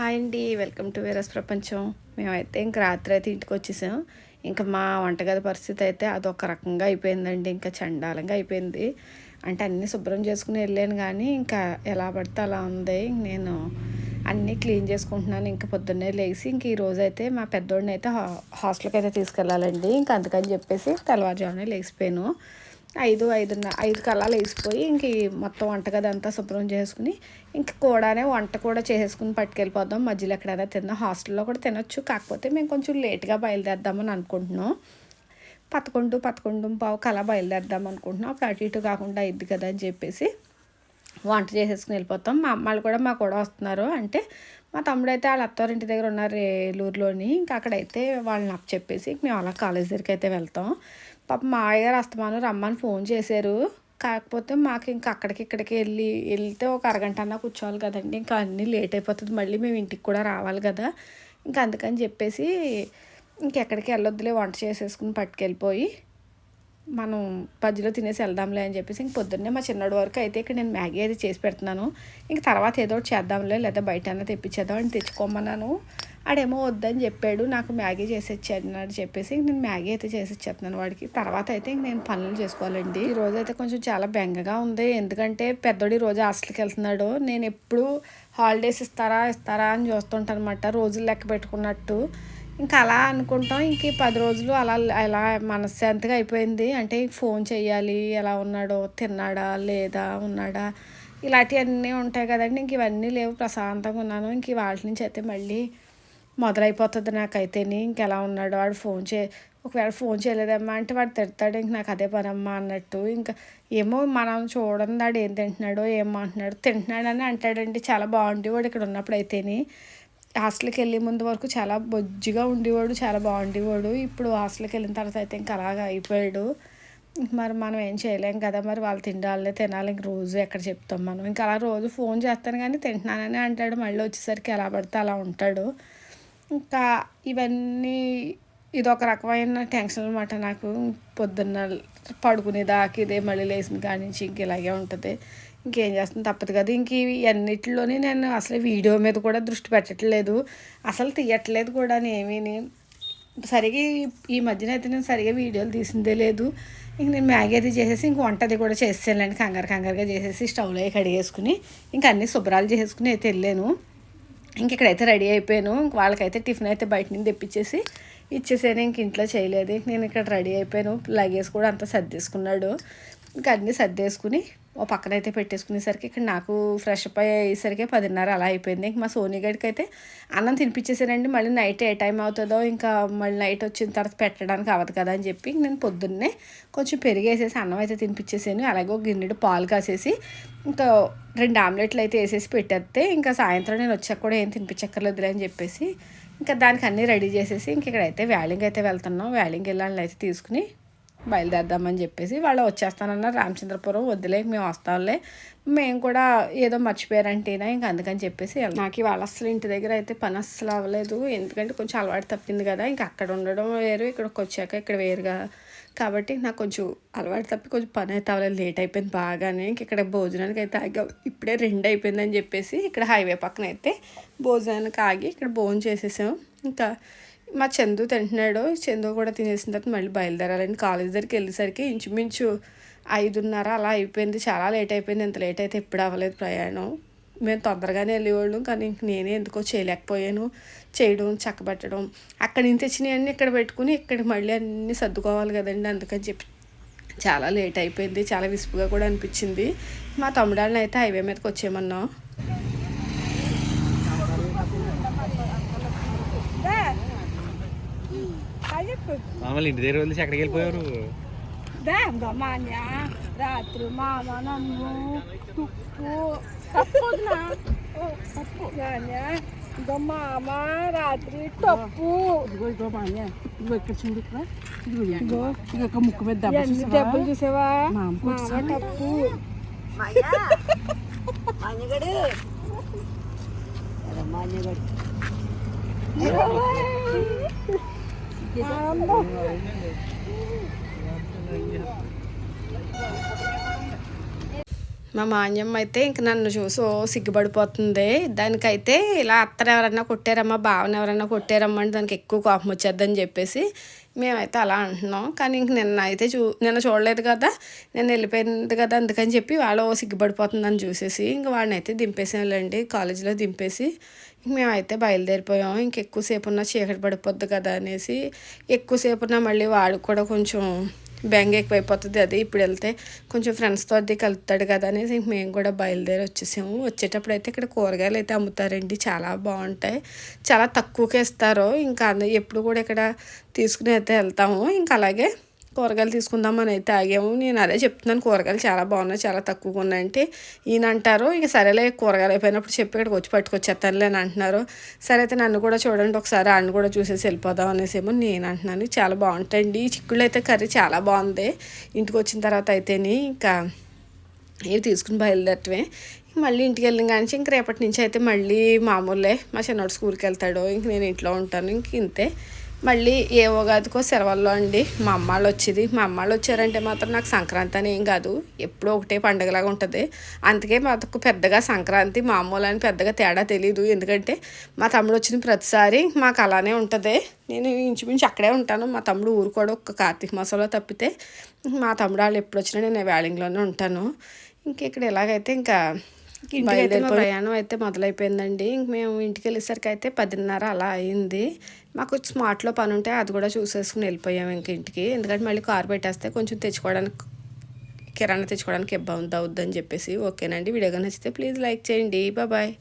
Hi అండి welcome to వీరస్ ప్రపంచం. మేమైతే ఇంక రాత్రి అయితే ఇంటికి వచ్చేసాం. ఇంకా మా వంటగది పరిస్థితి అయితే అదొక రకంగా అయిపోయిందండి. ఇంకా చండాలంగా అయిపోయింది. అంటే అన్నీ శుభ్రం చేసుకుని వెళ్ళాను కానీ ఇంకా ఎలా పడితే అలా ఉంది. నేను అన్నీ క్లీన్ చేసుకుంటున్నాను. ఇంకా పొద్దున్నే లేచి ఇంక ఈ రోజు అయితే మా పెద్దోడిని అయితే హాస్టల్కి అయితే తీసుకెళ్ళాలండి. ఇంకా అందుకని చెప్పేసి తెల్లవారుజామునే లేచిపోయాను. ఐదు ఐదున్న ఐదు కల్లాలు వేసిపోయి ఇంక మొత్తం వంటగది అంతా శుభ్రం చేసుకుని ఇంక కూడానే వంట కూడా చేసేసుకుని పట్టుకెళ్ళిపోదాం. మధ్యలో ఎక్కడైనా తిందాం హాస్టల్లో కూడా తినొచ్చు. కాకపోతే మేము కొంచెం లేట్గా బయలుదేరదామని అనుకుంటున్నాం. పదకొండు పదకొండు పావు కలా బయలుదేరదాం అనుకుంటున్నాం. అప్పుడు అటు ఇటు కాకుండా అయింది కదా అని చెప్పేసి వంట చేసేసుకుని వెళ్ళిపోతాం. మా అమ్మాయిలు కూడా మా కూడా వస్తున్నారు. అంటే మా తమ్ముడు అయితే వాళ్ళ అత్తవారింటి దగ్గర ఉన్నారు ఏలూరులోని. ఇంకా అక్కడైతే వాళ్ళని అప్ చెప్పేసి మేము అలా కాలేజ్ దగ్గరికి అయితే వెళ్తాం. పాప మా గారు అస్తమానం రమ్మని ఫోన్ చేశారు. కాకపోతే మాకు ఇంకా అక్కడికి ఇక్కడికి వెళ్ళి వెళ్తే ఒక అరగంట అన్నా కూర్చోవాలి కదండి. ఇంకా అన్నీ లేట్ అయిపోతుంది. మళ్ళీ మేము ఇంటికి కూడా రావాలి కదా. ఇంకా అందుకని చెప్పేసి ఇంకెక్కడికి వెళ్ళొద్దులే వంట చేసేసుకుని పట్టుకెళ్ళిపోయి మనం మధ్యలో తినేసి వెళ్దాంలే అని చెప్పేసి ఇంక పొద్దున్నే మా చిన్నడు వరకు అయితే ఇక్కడ నేను మ్యాగీ అయితే చేసి పెడుతున్నాను. ఇంక తర్వాత ఏదో ఒకటి చేద్దాంలే లేదా బయట అన్న తెప్పించేద్దాం అని తెచ్చుకోమన్నాను. ఆడేమో వద్దని చెప్పాడు నాకు మ్యాగీ చేసి ఇచ్చాడు చెప్పేసి నేను మ్యాగీ అయితే చేసి ఇచ్చేస్తున్నాను వాడికి. తర్వాత అయితే ఇంక నేను పనులు చేసుకోవాలండి. ఈ రోజు అయితే కొంచెం చాలా బెంగగా ఉంది. ఎందుకంటే పెద్దోడి రోజు హాస్టల్కి వెళ్తున్నాడు. నేను ఎప్పుడు హాలిడేస్ ఇస్తారా ఇస్తారా అని చూస్తుంటానమాట రోజులు లెక్క పెట్టుకున్నట్టు. ఇంకా అలా అనుకుంటాం. ఇంక పది రోజులు అలా అలా మనశ్శాంతిగా అయిపోయింది. అంటే ఫోన్ చేయాలి ఎలా ఉన్నాడో తిన్నాడా లేదా ఉన్నాడా ఇలాంటివన్నీ ఉంటాయి కదండి. ఇంక ఇవన్నీ లేవు. ప్రశాంతంగా ఉన్నాను. ఇంక వాటి నుంచి అయితే మళ్ళీ మొదలైపోతుంది నాకైతేని. ఇంకెలా ఉన్నాడు వాడు ఫోన్ చే ఒకవేళ ఫోన్ చేయలేదమ్మా అంటే వాడు తిడతాడు. ఇంక నాకు అదే పనమ్మా అన్నట్టు. ఇంకా ఏమో మనం చూడండి వాడు ఏం తింటున్నాడో ఏం అంటున్నాడు. తింటున్నాడని అంటాడండి. చాలా బాగుండేవాడు ఇక్కడ ఉన్నప్పుడు అయితేని. హాస్టల్కి వెళ్ళే ముందు వరకు చాలా బొజ్జిగా ఉండేవాడు చాలా బాగుండేవాడు. ఇప్పుడు హాస్టల్కి వెళ్ళిన తర్వాత అయితే ఇంకా అలాగా అయిపోయాడు. మరి మనం ఏం చేయలేం కదా మరి వాళ్ళు తినాలనే తినాలి ఇంక రోజు ఎక్కడ చెప్తాం మనం. ఇంకా అలా రోజు ఫోన్ చేస్తాను కానీ తింటున్నానని అంటాడు. మళ్ళీ వచ్చేసరికి ఎలా పడితే అలా ఉంటాడు. ఇంకా ఇవన్నీ ఇది ఒక రకమైన టెన్షన్ అనమాట నాకు. పొద్దున్న పడుకునేదాకా ఇదే మళ్ళీ లేచిన కాడి నుంచి ఇంక ఇలాగే ఉంటుంది. ఇంకేం చేస్తుంది తప్పదు కదా. ఇంక ఇవి నేను అసలు వీడియో మీద కూడా దృష్టి పెట్టట్లేదు. అసలు తీయట్లేదు కూడా ఏమీని సరిగా ఈ మధ్యన అయితే నేను సరిగా వీడియోలు తీసిందే లేదు. ఇంక నేను మ్యాగీ అది చేసేసి ఇంక వంట అది కూడా చేసేయాలండి కంగారు కంగారుగా చేసేసి స్టవ్లో కడిగేసుకుని ఇంక అన్ని శుభ్రాలు చేసేసుకుని అయితే వెళ్ళాను. ఇంక ఇక్కడైతే రెడీ అయిపోయాను. ఇంక వాళ్ళకైతే టిఫిన్ అయితే బయట నుంచి తెప్పించేసి ఇచ్చేసాను. ఇంక ఇంట్లో చేయలేదు. నేను ఇక్కడ రెడీ అయిపోయాను. లగేజ్ కూడా అంతా సర్దేసుకున్నాడు. ఇంకా అన్నీ సర్దేసుకుని ఓ పక్కన అయితే పెట్టేసుకునేసరికి ఇక్కడ నాకు ఫ్రెష్ అప్ అయ్యేసరికి పదిన్నర అలా అయిపోయింది. ఇంక మా సోనీ గడికి అయితే అన్నం తినిపించేసానండి. మళ్ళీ నైట్ ఏ టైం అవుతుందో ఇంకా మళ్ళీ నైట్ వచ్చిన తర్వాత పెట్టడానికి అవ్వదు కదా అని చెప్పి నేను పొద్దున్నే కొంచెం పెరిగేసేసి అన్నం అయితే తినిపించేసాను. అలాగే ఒక గిన్నెడు పాలు కాసేసి ఇంకా రెండు ఆమ్లెట్లు అయితే వేసేసి పెట్టేస్తే ఇంకా సాయంత్రం నేను వచ్చాక కూడా ఏం తినిపించక్కర్లేదులే అని చెప్పేసి ఇంకా దానికి అన్నీ రెడీ చేసేసి ఇంక ఇక్కడైతే వ్యాలింగ్ అయితే వెళ్తున్నాం. వ్యాలింగ్ వెళ్ళాలని అయితే తీసుకుని బయలుదేరదామని చెప్పేసి వాళ్ళు వచ్చేస్తానన్నారు. రామచంద్రపురం వద్దులే మేము వస్తాంలే. మేము కూడా ఏదో మర్చిపోయారంటేనా ఇంక అందుకని చెప్పేసి నాకు ఇవాళ అసలు ఇంటి దగ్గర అయితే పని అస్సలు అవ్వలేదు. ఎందుకంటే కొంచెం అలవాటు తప్పింది కదా ఇంక అక్కడ ఉండడం వేరు ఇక్కడికి వచ్చాక ఇక్కడ వేరుగా కాబట్టి నాకు కొంచెం అలవాటు తప్పి కొంచెం పని అయితే అవ్వలేదు. లేట్ అయిపోయింది బాగానే ఇంక ఇక్కడ భోజనానికి అయితే ఆగా. ఇప్పుడే రెండు అయిపోయిందని చెప్పేసి ఇక్కడ హైవే పక్కన అయితే భోజనానికి ఆగి ఇక్కడ భోజనం చేసేసాము ఇంకా మా చందు తింటున్నాడు. చందు కూడా తినేసిన తర్వాత మళ్ళీ బయలుదేరాలండి. కాలేజ్ దగ్గరికి వెళ్ళేసరికి ఇంచుమించు ఐదున్నర అలా అయిపోయింది. చాలా లేట్ అయిపోయింది. ఎంత లేట్ అయితే ఎప్పుడు అవ్వలేదు ప్రయాణం. మేము తొందరగానే వెళ్ళేవాళ్ళం. కానీ ఇంక నేనే ఎందుకో చేయలేకపోయాను. చేయడం చక్కబెట్టడం అక్కడి నుంచి తెచ్చినవన్నీ ఇక్కడ పెట్టుకుని ఇక్కడ మళ్ళీ అన్నీ సర్దుకోవాలి కదండి. అందుకని చెప్పి చాలా లేట్ అయిపోయింది. చాలా విసుపుగా కూడా అనిపించింది. మా తమ్ముడాళ్ళని అయితే హైవే మీదకి వచ్చేయమన్నాం. మామూలు ఇంటి దగ్గర వదిలేసి ఎక్కడికి వెళ్ళిపోయారు మాన్య రాత్రి మామ నన్ను తుప్పు. తప్పునా తప్పు. మామ రాత్రి తప్పు. ఇదిగో ఇదిగో మాన్య ఇదిగో ఇక్కడ చూడు ఇక్కడ. ఇదిగో ఇదిగో. ఇదిగో ఒక ముక్కు మీద? దెబ్బలు చూసావా? మా అమ్మ మామ. కొట్టేసావా? మా మాన్యమ్మ అయితే ఇంక నన్ను చూసి ఓ సిగ్గుపడిపోతుంది. దానికైతే ఇలా అత్తను ఎవరన్నా కొట్టారమ్మా బావని ఎవరన్నా కొట్టారమ్మా అంటే దానికి ఎక్కువ కోపం వచ్చేద్దని చెప్పేసి మేమైతే అలా అంటున్నాం. కానీ ఇంక నిన్న అయితే చూ నిన్న చూడలేదు కదా నేను వెళ్ళిపోయింది కదా అందుకని చెప్పి వాళ్ళు సిగ్గుపడిపోతుందని చూసేసి ఇంక వాడిని అయితే దింపేసాంలేండి కాలేజీలో దింపేసి మేమైతే బయలుదేరిపోయాం ఇంకెక్కువసేపు ఉన్న చీకటి పడిపోద్ది కదా అనేసి ఎక్కువసేపు ఉన్న మళ్ళీ వాడు కూడా కొంచెం బెంగ ఎక్కువైపోతుంది అది ఇప్పుడు వెళ్తే కొంచెం ఫ్రెండ్స్తో అది కలుపుతాడు కదా అనేసి ఇంక మేము కూడా బయలుదేరి వచ్చేసాము. వచ్చేటప్పుడు అయితే ఇక్కడ కూరగాయలు అయితే అమ్ముతారండి. చాలా బాగుంటాయి. చాలా తక్కువకే ఇస్తారు. ఇంకా ఎప్పుడు కూడా ఇక్కడ తీసుకుని అయితే వెళ్తాము. ఇంకా అలాగే కూరగాయలు తీసుకుందామని అయితే ఆగాము. నేను అదే చెప్తున్నాను కూరగాయలు చాలా బాగున్నాయి చాలా తక్కువగా ఉన్నాయంటే ఈయన అంటారు ఇక సరేలే కూరగాయలు అయిపోయినప్పుడు చెప్పి ఇక్కడికి వచ్చి పట్టుకొచ్చేస్తానులే అని అంటున్నారు. సరే అయితే నన్ను కూడా చూడండి ఒకసారి అన్ను కూడా చూసేసి వెళ్ళిపోదాం అనేసి ఏమో నేను అంటున్నాను. చాలా బాగుంటాయండి. చిక్కుళ్ళు అయితే కర్రీ చాలా బాగుంది. ఇంటికి వచ్చిన తర్వాత అయితేనే ఇంకా ఇవి తీసుకుని బయలుదేరటమే. మళ్ళీ ఇంటికి వెళ్ళిన కానీ ఇంక రేపటి నుంచి అయితే మళ్ళీ మామూలే. మా చిన్నోడు స్కూల్కి వెళ్తాడు. ఇంక నేను ఇంట్లో ఉంటాను. ఇంక ఇంతే. మళ్ళీ ఏ ఉగాదికో సెలవుల్లో అండి. మా అమ్మాళ్ళు వచ్చేది. మా అమ్మాళ్ళు వచ్చారంటే మాత్రం నాకు సంక్రాంతి అని ఏం కాదు. ఎప్పుడూ ఒకటే పండగలాగా ఉంటుంది. అందుకే మాకు పెద్దగా సంక్రాంతి మామూలు అని పెద్దగా తేడా తెలియదు ఎందుకంటే మా తమ్ముడు వచ్చిన ప్రతిసారి మాకు అలానే ఉంటుంది. నేను ఇంచుమించు అక్కడే ఉంటాను. మా తమ్ముడు ఊరు కూడా ఒక కార్తీక మాసంలో తప్పితే మా తమ్ముడు వాళ్ళు ఎప్పుడు వచ్చినా నేను వేళింగ్లోనే ఉంటాను. ఇంక ఇక్కడ ఎలాగైతే ఇంకా ఇంటికి మా ప్రయాణం అయితే మొదలైపోయిందండి. ఇంక మేము ఇంటికి వెళ్ళేసరికి అయితే పదిన్నర అలా అయింది. మాకు స్మార్ట్లో పని ఉంటే అది కూడా చూసేసుకుని వెళ్ళిపోయాము ఇంక ఇంటికి. ఎందుకంటే మళ్ళీ కార్ పెట్టేస్తే కొంచెం తెచ్చుకోవడానికి కిరాణా తెచ్చుకోవడానికి ఇబ్బంది అవుద్దని చెప్పేసి ఓకేనండి. వీడియో నచ్చితే ప్లీజ్ లైక్ చేయండి. బాయ్.